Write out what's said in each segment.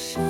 section.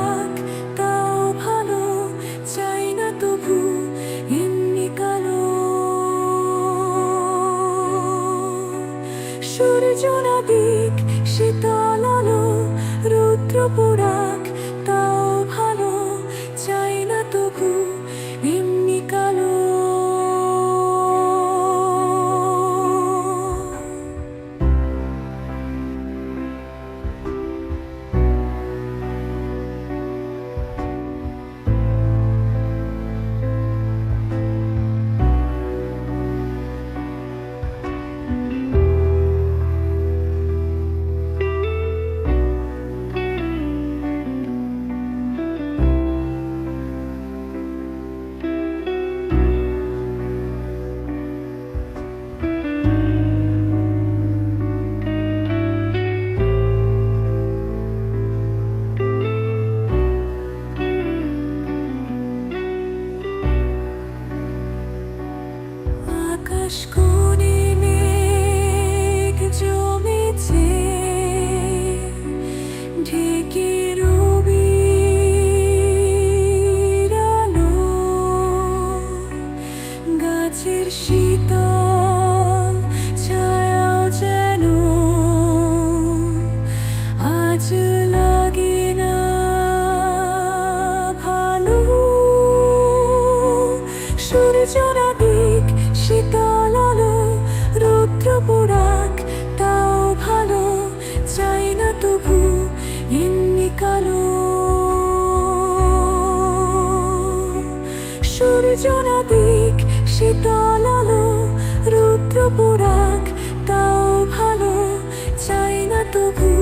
নাবিক শীতল আলো কোণে মেঘ জমেছে গাছের শীতল জনাদিক দিক শীতল আলো রুদ্রপুরাক তাও ভালো চাই না তবু